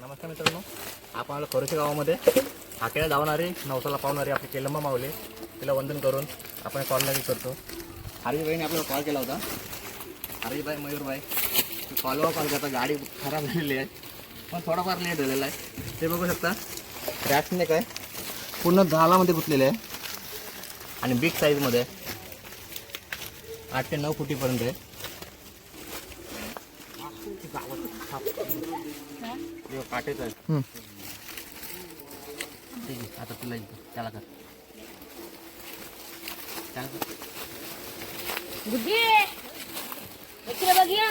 नमस्कार मित्रांनो आपण खरोशी गावामध्ये. हाकेला धावणारी नवसाला पावणारी आपली केलंबा मावली तिला वंदन करून आपण कॉल लागेल करतो हरीबाईने आपल्याला कॉल केला होता. हरीबाई मयूरबाई कॉलवर कॉल करता गाडी खराब झालेली आहे. पण थोडाफार लेट झालेला आहे. ते बघू शकता. रॅक्सने काय? पूर्ण झालामध्ये गुंतलेले आहे. आणि बिग साईजमध्ये आहे. आठ ते नऊ फुटीपर्यंत आहे. हे काटेच आहे. ठीक आहे आता तुला. त्याला कर. त्याला कर. बुद्धी! इकडे बघ या.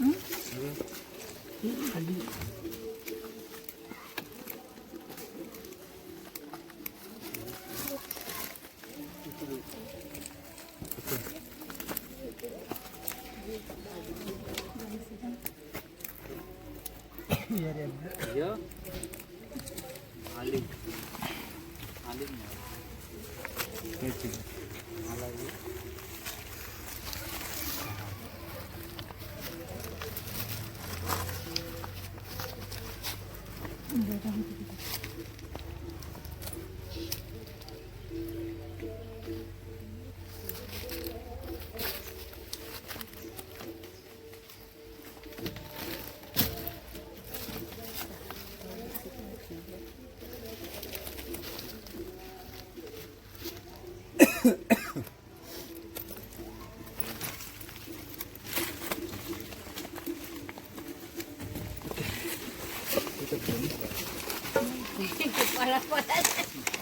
응? Ya, alim, alim ya. Alim.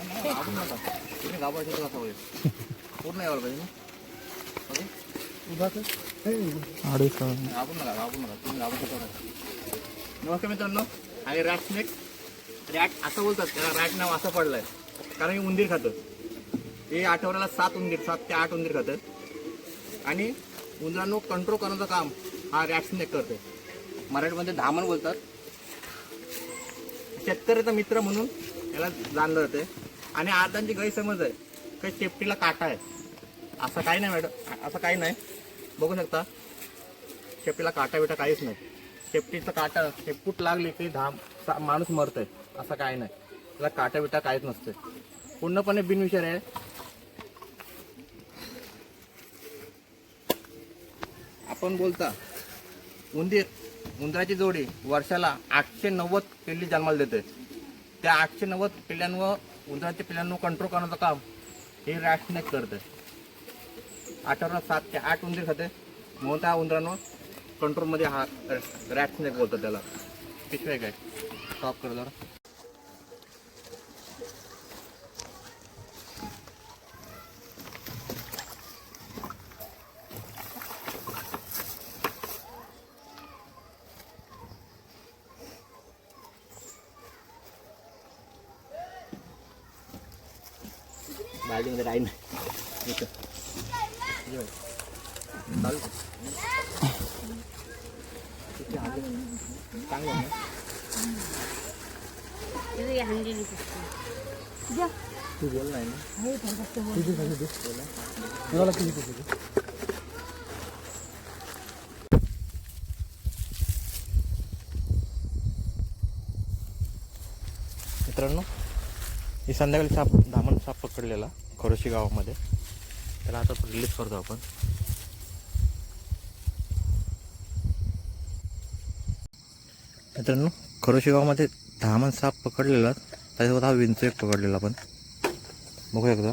तुम्ही गावाच्या इथं कसा होईल पूर्ण यायला पाहिजे ना ओके आपण नका आपण नका तुम्ही गावाच्या इथं करा. नमस्कार मित्रांनो आणि रॅट स्नेक रॅट असं बोलतात त्याला रॅट नाव असं पडलं आहे कारण हे उंदीर खातं हे आठवड्याला सात उंदीर सात ते आठ उंदीर खातं आणि उंदरांनो कंट्रोल करण्याचं काम हा रॅट करतो करते मराठीमध्ये धामण बोलतात शेतकऱ्याचा मित्र म्हणून याला जाणलं जाते आणि अर्धांची गैरसमज आहे. काही शेपटीला काटा आहे. असं काही नाही मॅडम. असं काही नाही. बघू शकता. शेपटीला काटा बिटा काहीच नाही. शेपटीचा काटा शेपूट लागली की धाम सा- माणूस आहे असं काही नाही. त्याला काटा बिटा काहीच नसते पूर्णपणे बिनविषार आहे. आपण बोलता उंदीर उंदराची जोडी वर्षाला आठशे नव्वद किल्ली जन्माला देते त्या आठशे नव्वद पिल्ल्यांवर उंदराच्या पिल्ल्यांवर कंट्रोल करण्याचं काम हे रॅट करते आठवड्यात सात ते आठ उंदीर खाते. म्हणून त्या उंदरांवर कंट्रोलमध्ये हा रॅट स्नेक बोलतात त्याला. पिशवे काय स्टॉप कर जरा बाजूमध्ये राहील इथं. ये बाई. चालू कर. किती आहे? चांगलं आहे ना? इथे या हंडीने पुसतो. जा. तू बोल नाही ना मित्रांनो ही संध्याकाळी साप धामण साप पकडलेला खरोशी गावामध्ये त्याला आता रिलीज करतो आपण. मित्रांनो खरोशी गावामध्ये धामण साप पकडलेला त्याच्यासोबत हा विंचू एक पकडलेला आपण बघू शकता